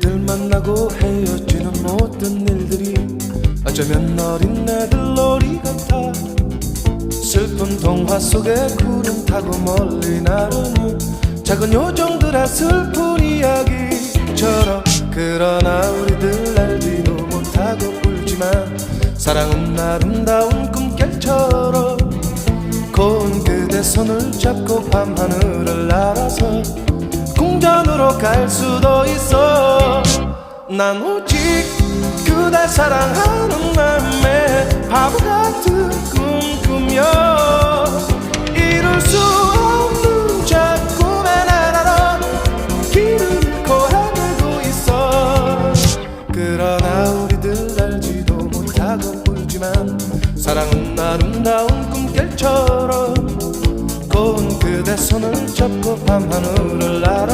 만나고 헤어지는 모든 일들이 어쩌면 어린 애들 놀이 같아. 슬픈 동화 속에 구름 타고 멀리 나르는 작은 요정들의 슬픈 이야기처럼 그러나 우리들 알지도 못하고 울지만 사랑은 아름다운 꿈결처럼 고운 그대 손을 잡고 밤하늘을 날아서 갈 수도 있어. 난 오직 그댈 사랑하는 맘에 바보 같은 꿈 꾸며 이룰 수 없는 저 꿈의 나라로 길을 헤매고 있어. 그러나 우리들 알지도 못하고 울지만 사랑은 아름다운 꿈결처럼 고운 그대 손을 잡고 밤하늘을 날아서